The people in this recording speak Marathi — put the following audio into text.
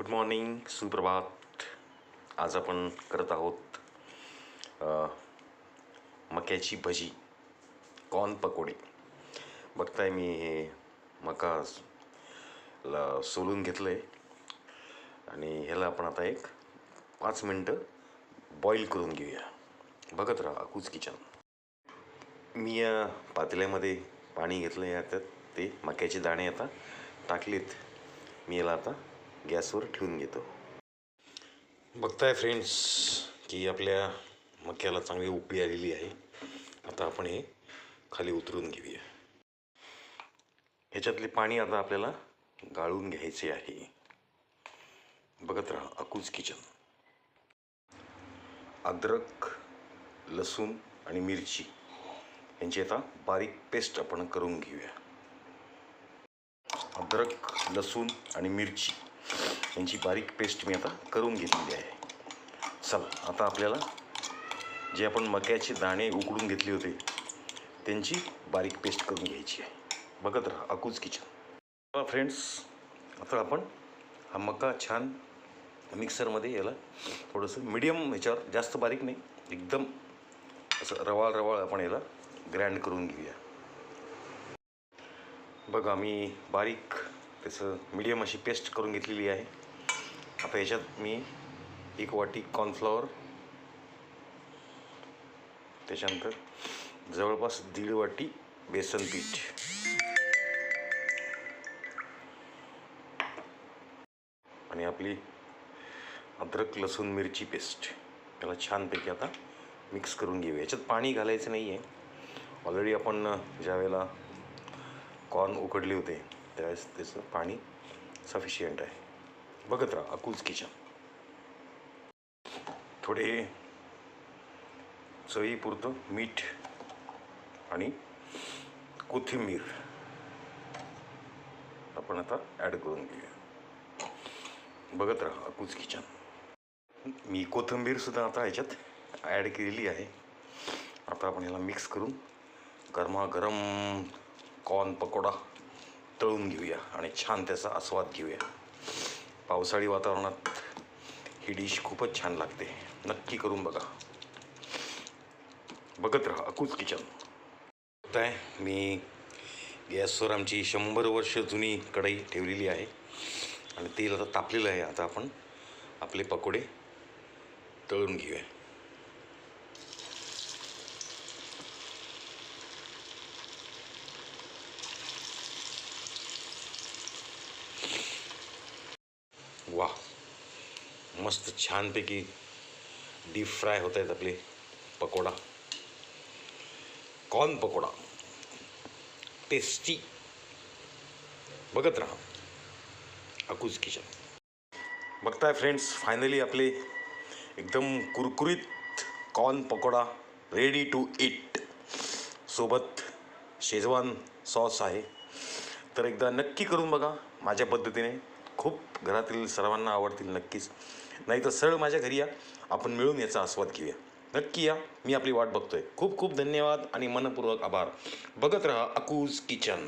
गुड मॉर्निंग सुप्रभात. आज आपण करत आहोत मक्याची भजी कॉर्न पकोडे. बघताय मी हे मका ला सोलून घेतलं आहे आणि ह्याला आपण आता एक पाच मिनटं बॉईल करून घेऊया. बघत राहा अकूज किचन मी या पातेल्यामध्ये पाणी घेतलं आहे त्यात ते मक्याचे दाणे आता टाकलेत. मी याला आता गॅसवर ठेवून घेतो. बघताय फ्रेंड्स की आपल्या मक्याला चांगली उपी आलेली आहे. आता आपण हे खाली उतरून घेऊया. ह्याच्यातले पाणी आता आपल्याला गाळून घ्यायचे आहे. बघत राहा अकूज किचन. अद्रक लसूण आणि मिरची यांची आता बारीक पेस्ट आपण करून घेऊया. अद्रक लसूण आणि मिरची. यांची बारीक पेस्ट मी आता करून घेतलेली आहे. चला आता आपल्याला जे आपण मक्याचे दाणे उकडून घेतले होते त्यांची बारीक पेस्ट करून घ्यायची आहे. बघत राहा अकूज किचन फ्रेंड्स आता आपण हा मका छान मिक्सरमध्ये याला थोडंसं मिडियम ह्याच्यावर जास्त बारीक नाही एकदम असं रवाळ रवाळ आपण याला ग्रँड करून घेऊया. बघा मी बारीक त्याचं मीडियम अशी पेस्ट करून घेतलेली आहे. आता याच्यात मी एक वाटी कॉर्नफ्लॉवर त्याच्यानंतर जवळपास दीड वाटी बेसन पीठ. आणि आपली अद्रक लसूण मिरची पेस्ट त्याला छानपैकी आता मिक्स करून घेऊया. याच्यात पाणी घालायचं नाही आहे ऑलरेडी आपण ज्या वेळेला कॉर्न उकडले होते त्यावेळेस त्याचं पाणी सफिशियंट आहे. बघत राहा अकूज किचन. थोडे चवीपुरतं मीठ आणि कोथिंबीर. आपण आता ॲड करून घेऊया. बघत राहा अकूज किचन. मी कोथिंबीरसुद्धा आता ह्याच्यात ॲड केलेली आहे. आता आपण याला मिक्स करून गरमागरम कॉर्न पकोडा तळून घेऊया आणि छान त्याचा आस्वाद घेऊया. पावसाळी वातावरणात ही डिश खूपच छान लागते. नक्की करून बघा. बघत राहा अकूज किचन बघताय मी गॅसवर आमची शंभर वर्ष जुनी कढई ठेवलेली आहे. आणि तेल आता तापलेलं आहे. आता आपण आपले पकोडे तळून घेऊया. मस्त छानपैकी डीप फ्राय होत आहेत आपले पकोडा. कॉर्न पकोडा. टेस्टी बघत राहा. अकूज किचन बघताय फ्रेंड्स फायनली आपले एकदम कुरकुरीत corn pakora ready to eat सोबत शेजवान सॉस आहे. तर एकदा नक्की करून बघा माझ्या पद्धतीने. खूप घरातील सर्वांना आवडतील नक्कीच. नाही तर सरळ माझ्या घरी या आपण मिळून याचा आस्वाद घेऊया. नक्की या मी आपली वाट बघतोय. खूप खूप धन्यवाद आणि मनपूर्वक आभार. बघत राहा अकूज किचन.